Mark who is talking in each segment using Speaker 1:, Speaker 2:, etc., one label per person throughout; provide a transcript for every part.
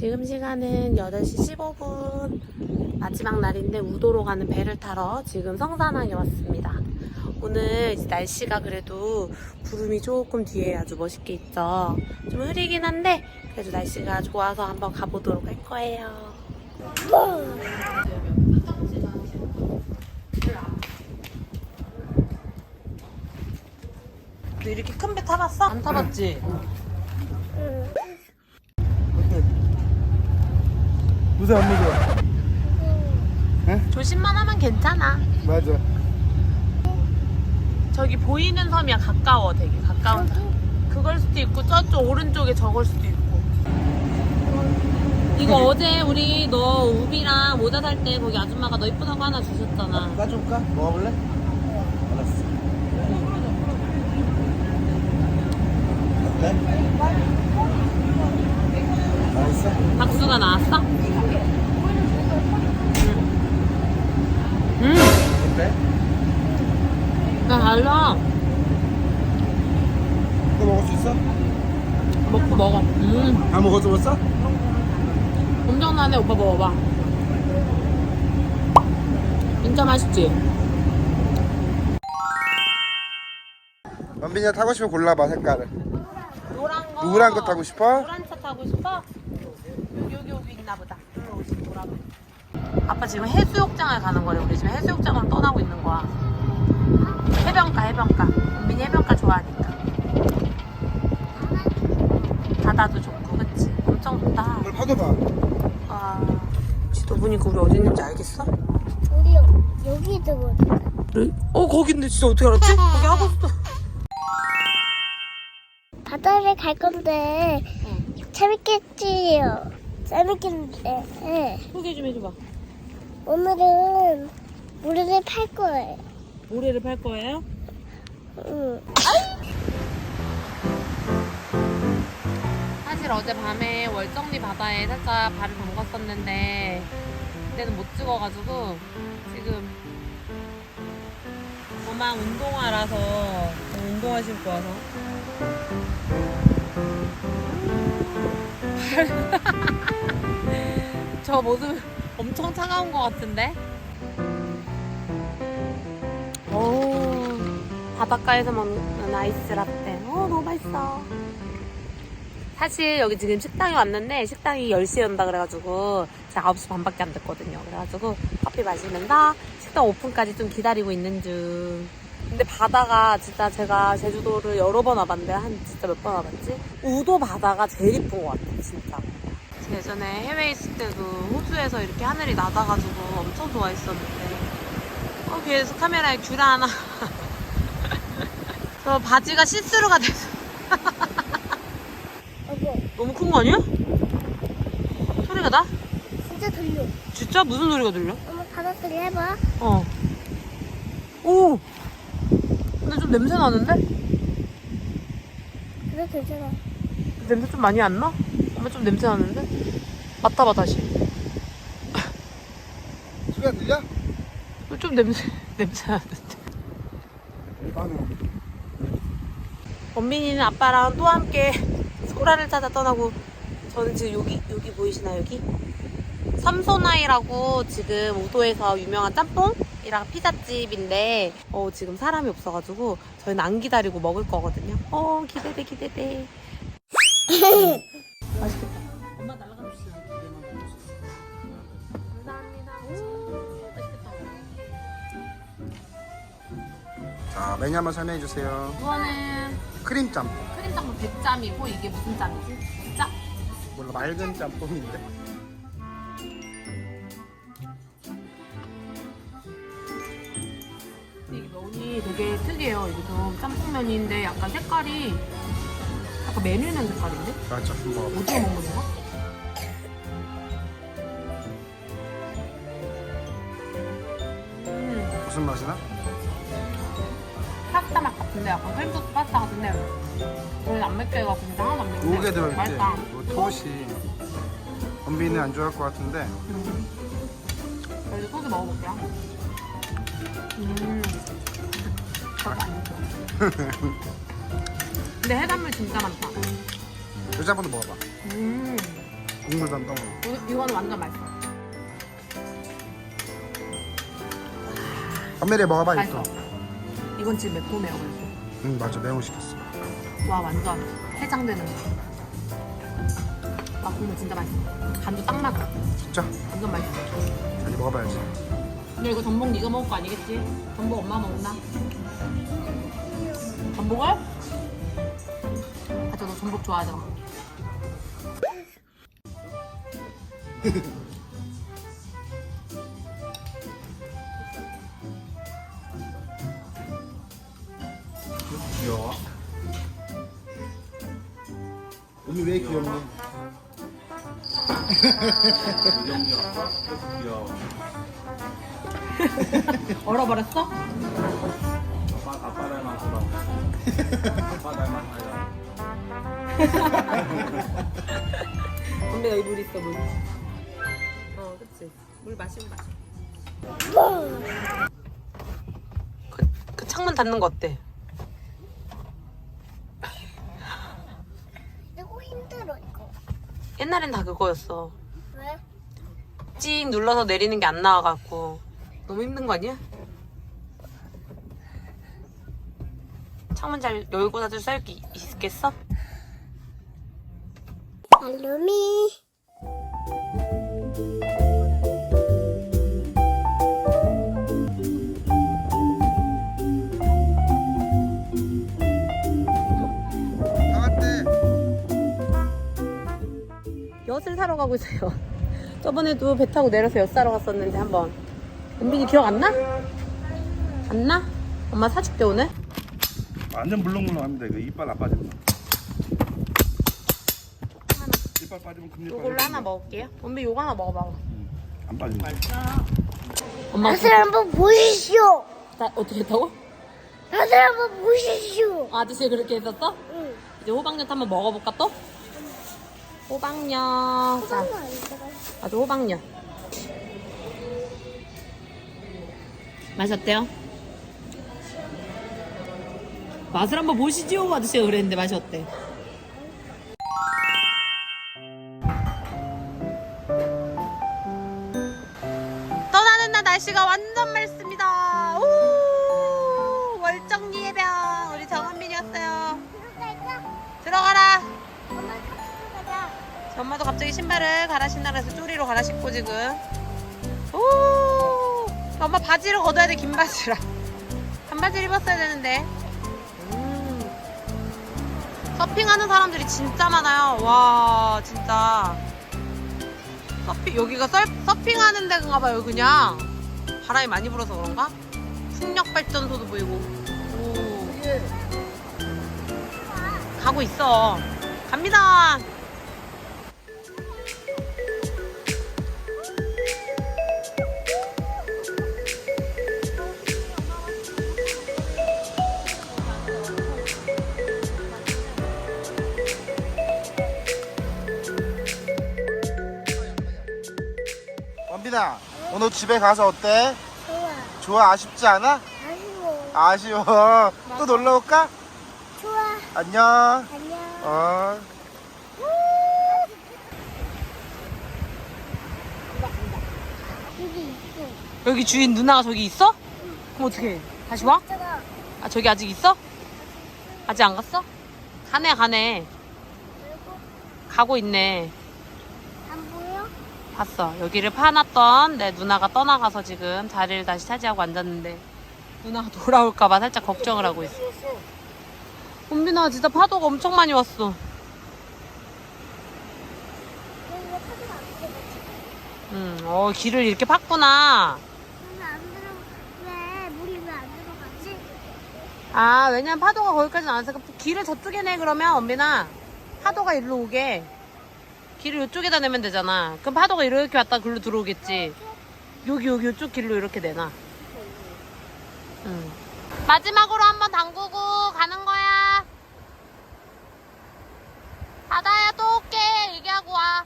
Speaker 1: 지금 시간은 8시 15분. 마지막 날인데 우도로 가는 배를 타러 지금 성산항에 왔습니다. 오늘 이제 날씨가 그래도 구름이 조금 뒤에 아주 멋있게 있죠. 좀 흐리긴 한데 그래도 날씨가 좋아서 한번 가보도록 할 거예요. 너 이렇게 큰 배 타봤어? 안 타봤지?
Speaker 2: 어때? 무서워 안 무서워?
Speaker 1: 조심만 하면 괜찮아.
Speaker 2: 맞아
Speaker 1: 저기 보이는 섬이야 가까워 되게 가까운 섬. 그걸 수도 있고 저쪽 오른쪽에 저걸 수도 있고 이거 어제 우리 너 우비랑 모자 살 때 거기 아줌마가 너 이쁘다고 하나 주셨잖아
Speaker 2: 까줄까? 먹어볼래? 알았어 어때? 맛있어?
Speaker 1: 박수가 나왔어? 음,
Speaker 2: 어때?
Speaker 1: 나 달라
Speaker 2: 이거 먹을 수 있어?
Speaker 1: 먹고 먹어 음,
Speaker 2: 다 먹어줘봤어?
Speaker 1: 엄청나네 오빠 먹어봐 진짜 맛있지?
Speaker 2: 원빈이가 타고 싶으면 골라봐 색깔을
Speaker 1: 노란 거
Speaker 2: 노란 거 타고 싶어?
Speaker 1: 노란 차 타고 싶어? 여기 여기 여기 있나 보다. 여기? 아빠 지금 해수욕장을 가는 거래. 우리 지금 해수욕장으로 떠나고 있는 거야. 해변가 해변가. 은빈이 해변가 좋아하니까. 바다도 좋고 그치? 엄청 좋다.
Speaker 2: 오늘 파도 봐
Speaker 1: 와. 지도 보니까 우리 어디 있는지 알겠어?
Speaker 3: 우리 여- 여기 들어.
Speaker 1: 어 거긴데 진짜 어떻게 알았지? 거기 하고 있어.
Speaker 3: 바다를 갈 건데 재밌겠지요. 재밌겠는데 네.
Speaker 1: 소개 좀 해줘봐.
Speaker 3: 오늘은 물을 팔 거예요.
Speaker 1: 모래를 팔 거예요?
Speaker 3: 응.
Speaker 1: 사실 어제 밤에 월정리 바다에 살짝 발을 담갔었는데 그때는 못 찍어가지고 지금 저만 운동화라서 운동화 신고 와서 저 모습 엄청 차가운 것 같은데? 오 바닷가에서 먹는 아이스 라떼 오 너무 맛있어 사실 여기 지금 식당에 왔는데 식당이 10시에 온다 그래가지고 제가 9시 반밖에 안 됐거든요. 그래가지고 커피 마시면서 식당 오픈까지 좀 기다리고 있는 중. 근데 바다가 진짜 제가 제주도를 여러 번 와봤는데 한 진짜 몇 번 와봤지? 우도 바다가 제일 이쁜 것 같아 진짜. 예전에 해외에 있을 때도 호주에서 이렇게 하늘이 낮아가지고 엄청 좋아했었는데 어 계속 카메라에 귤 하나 저 바지가 시스루가 돼서 너무 큰 거 아니야? 소리가 나?
Speaker 3: 진짜 들려.
Speaker 1: 진짜? 무슨 소리가 들려?
Speaker 3: 엄마 바다 소리 해봐.
Speaker 1: 어. 오! 근데 좀 냄새 나는데?
Speaker 3: 그래 괜찮아.
Speaker 1: 냄새 좀 많이 안 나? 엄마 좀 냄새 나는데? 맡아봐, 다시.
Speaker 2: 소리가 들려?
Speaker 1: 좀 냄새, 냄새 나는데. 원빈이는 아빠랑 또 함께 소라를 찾아 떠나고 저는 지금 여기 여기 보이시나요 여기? 삼소나이라고 지금 우도에서 유명한 짬뽕이랑 피자집인데 어, 지금 사람이 없어가지고 저희는 안 기다리고 먹을 거거든요. 어 기대돼 기대돼. 맛있겠다. 엄마 날아가 주시면 감사합니다. 오, 맛있겠다.
Speaker 2: 자 메뉴 한번 설명해 주세요
Speaker 1: 이거는
Speaker 2: 크림 짬뽕
Speaker 1: 크림 짬뽕 100짬이고 이게 무슨 짬이지? 진짜?
Speaker 2: 몰라 맑은 짬뽕인데
Speaker 1: 근데 이게 면이 되게 특이해요. 이게 좀 짬뽕면인데 약간 색깔이 약간 메뉴 있는 색깔인데?
Speaker 2: 맞아 한번
Speaker 1: 어디에 먹는 거야? 음,
Speaker 2: 무슨 맛이나?
Speaker 1: 파스타 맛 같은데 약간 크림소스 파스타 같은데 오늘 안 맵게 해갖고 진짜 하나도 안 맵네.
Speaker 2: 요게
Speaker 1: 맛있다.
Speaker 2: 요 토시 원빈이는 안 좋아할 것 같은데
Speaker 1: 음. 그래도 소스 먹어볼게요. 음. 좋아. 근데 해산물 진짜 많다.
Speaker 2: 요 짬뽕도 먹어봐
Speaker 1: 음.
Speaker 2: 국물 담당.
Speaker 1: 오늘 이거는 완전 맛있어.
Speaker 2: 엄밀히 먹어봐
Speaker 1: 맛있어.
Speaker 2: 이거.
Speaker 1: 이건 지금 매워 그래서.
Speaker 2: 응 맞아 매운 거 시켰어.
Speaker 1: 와 완전 해장되는 거. 와 국물 진짜 맛있어. 간도 딱 맞아.
Speaker 2: 진짜?
Speaker 1: 완전 맛있어.
Speaker 2: 많이 먹어봐야지.
Speaker 1: 근데 이거 전복 네가 먹을 거 아니겠지? 전복 엄마 먹나? 전복을? 전복 좋아하잖아.
Speaker 2: 귀여워. 언니 왜 귀엽니?
Speaker 1: 얼어버렸어?
Speaker 4: 아빠 닮았어. 아빠 닮았어 요.
Speaker 1: 언니가 이물 있어 물. 어, 그치. 물 마시면 마셔. 그, 그 창문 닫는 거 어때?
Speaker 3: 이거 힘들어 이거.
Speaker 1: 옛날엔 다 그거였어.
Speaker 3: 왜?
Speaker 1: 찍 눌러서 내리는 게 안 나와갖고 너무 힘든 거 아니야? 창문 잘 열고 닫을 수 있겠어?
Speaker 3: 알루미.
Speaker 1: 엿을 사러 가고 있어요. 저번에도 배 타고 내려서 엿 사러 갔었는데 한번. 은빈이 기억 안 나? 안 나? 엄마 사줄게 오늘.
Speaker 4: 완전 물렁물렁합니다. 이거 이빨 안 빠지 면. 이빨 빠지면 금리
Speaker 1: 요걸로 하나 먹을게요. 은빈 요거 하나 먹어봐.
Speaker 4: 안 빠지면.
Speaker 1: 엄마
Speaker 3: 다들 한번 보시오.
Speaker 1: 나 어떻게 했다고?
Speaker 3: 다들 한번 보시오.
Speaker 1: 아저씨 그렇게 했었어?
Speaker 3: 응.
Speaker 1: 이제 호박엿 한번 먹어볼까 또? 호박엿. 자,
Speaker 3: 아니더라.
Speaker 1: 아주 호박엿. 맛이 어때요? 맛을 한번 보시죠 아저씨가 그랬는데 맛이 어때? 날 날씨가 완전 맑습니다. 오 월정 예병 우리 정은민이었어요. 들어가라. 엄마도 갑자기 신발을 갈아 신나라 해서 쪼리로 갈아 신고 지금. 오 엄마 바지를 걷어야 돼 긴 바지랑 반바지를 입었어야 되는데. 음. 서핑하는 사람들이 진짜 많아요. 와 진짜. 서핑 여기가 썰, 서핑하는 데인가 봐요 그냥 바람이 많이 불어서 그런가? 풍력발전소도 보이고 오. 가고 있어 갑니다
Speaker 2: 오늘 집에 가서 어때?
Speaker 3: 좋아.
Speaker 2: 좋아 아쉽지 않아?
Speaker 3: 아쉬워.
Speaker 2: 아쉬워. 또 놀러 올까?
Speaker 3: 좋아.
Speaker 2: 안녕.
Speaker 3: 안녕.
Speaker 2: 어.
Speaker 3: 여기 있어.
Speaker 1: 여기 주인 누나가 저기 있어? 그럼 어떡해? 다시 와?
Speaker 3: 있잖아.
Speaker 1: 아 저기 아직 있어? 아직 안 갔어? 가네 가네 가고 있네? 봤어. 여기를 파놨던 내 누나가 떠나가서 지금 자리를 다시 차지하고 앉았는데 누나가 돌아올까봐 살짝 걱정을 하고 있어. 은빈아 진짜 파도가 엄청 많이 왔어. 음, 어 길을 이렇게 팠구나? 아 왜냐면 파도가 거기까지는 안 와서 그 길을 저쪽에 내 그러면. 은빈아 파도가 일로 오게 길을 이쪽에다 내면 되잖아. 그럼 파도가 이렇게 왔다 글로 들어오겠지. 여기 여기 이쪽 길로 이렇게 내놔 응. 마지막으로 한번 담그고 가는 거야. 바다야 또 올게. 얘기하고 와.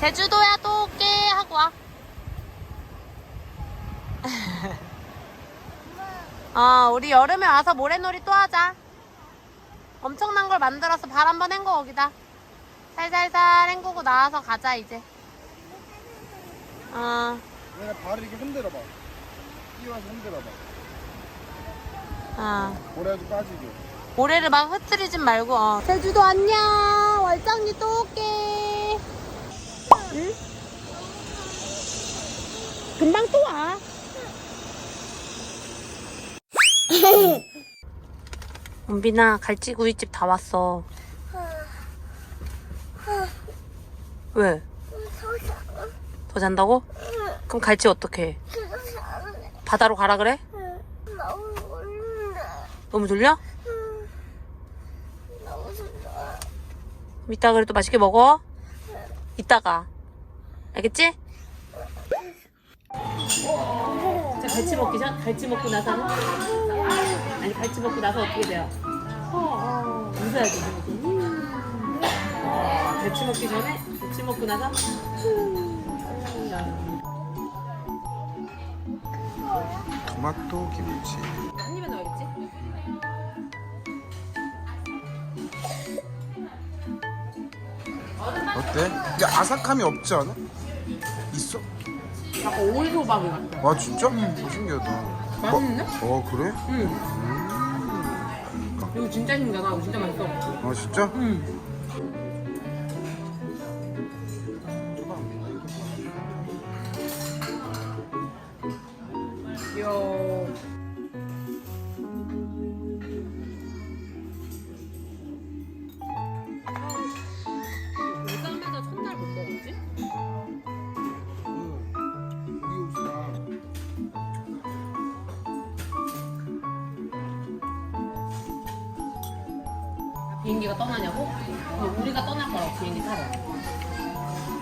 Speaker 1: 제주도야 또 올게. 하고 와 어, 우리 여름에 와서 모래놀이 또 하자. 엄청난 걸 만들어서 발 한번 헹궈 거기다. 살살살 헹구고 나와서 가자 이제. 어,
Speaker 2: 내가 발을 이렇게 흔들어봐. 끼워서 흔들어봐.
Speaker 1: 어.
Speaker 2: 모래도 빠지게.
Speaker 1: 모래를 막 흐트리진 말고. 어. 제주도 안녕. 월장리 또 올게. 응? 금방 또 와. 은빈아 갈치구이집 다 왔어. 왜? 더 잔다고? 그럼 갈치 어떻게? 바다로 가라 그래?
Speaker 3: 너무
Speaker 1: 졸려? 이따 그래 도 맛있게 먹어. 이따가. 알겠지? 자, 갈치 먹기 전, 갈치 먹고 나서는? 아니, 갈치 먹고 나서 어떻게 돼요? 웃어야지. 음. 갈치 먹기 전에, 갈치 먹고 나서?
Speaker 2: 토마토 김치.
Speaker 1: 한 입에 넣어야겠지?
Speaker 2: 어때? 근데 아삭함이 없지 않아? 있어?
Speaker 1: 약간 오이소박이 같아.
Speaker 2: 와 진짜? 응. 신기하다.
Speaker 1: 맛있는데?
Speaker 2: 어 그래?
Speaker 1: 응. 이거 진짜 신기하다. 진짜 맛있어.
Speaker 2: 아 진짜?
Speaker 1: 응. 비행기가 떠나냐고? 그럼 우리가 떠날 거라고 비행기 타러.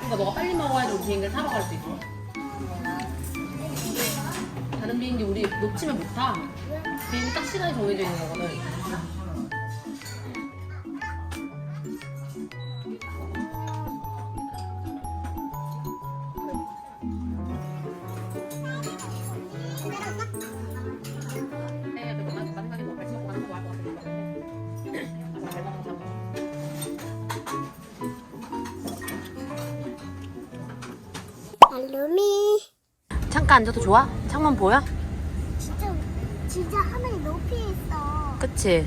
Speaker 1: 그러니까 너가 빨리 먹어야지 우리 비행기를 타러 갈 수 있어. 다른 비행기 우리 놓치면 못 타. 비행기 딱 시간이 정해져 있는 거거든. 창가 앉아도 좋아? 창문 보여?
Speaker 3: 진짜 진짜 하늘이 높이 있어.
Speaker 1: 그치?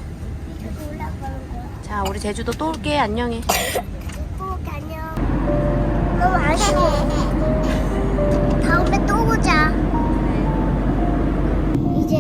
Speaker 3: 위로 올라가는 거야.
Speaker 1: 자, 우리 제주도 또 올게. 안녕해.
Speaker 3: 꼭 안녕. 너무 아쉬워. 다음에 또 보자. 이제